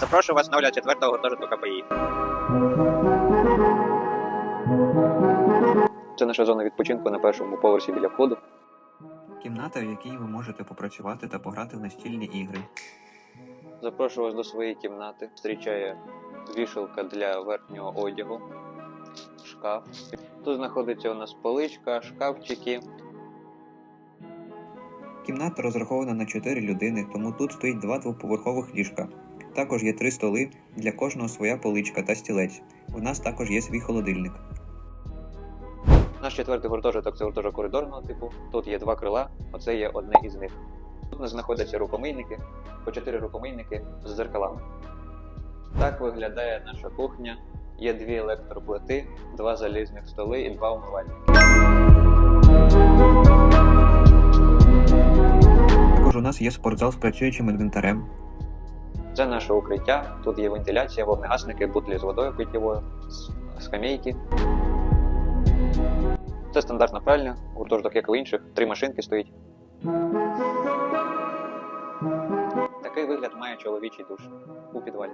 Запрошую вас на огляд четвертого гуртожитку КПІ. Це наша зона відпочинку на першому поверсі біля входу. Кімната, в якій ви можете попрацювати та пограти в настільні ігри. Запрошую вас до своєї кімнати. Зустрічає вішалка для верхнього одягу, шкаф. Тут знаходиться у нас поличка, шкафчики. Кімната розрахована на 4 людини, тому тут стоїть два двоповерхових ліжка. Також є три столи, для кожного своя поличка та стілець. У нас також є свій холодильник. Наш четвертий гуртожиток це гуртожиток коридорного типу. Тут є два крила, оце є одне із них. Тут у нас знаходяться рукомийники, по чотири рукомийники з дзеркалами. Так виглядає наша кухня. Є дві електроплити, два залізних столи і два умивальники. Нас є спортзал з працюючим інвентарем. Це наше укриття. Тут є вентиляція, вогнегасники, бутлі з водою питьєвою, скамейки. Це стандартна пральня, гуртожиток, як і інших, три машинки стоїть. Такий вигляд має чоловічий душ у підвалі.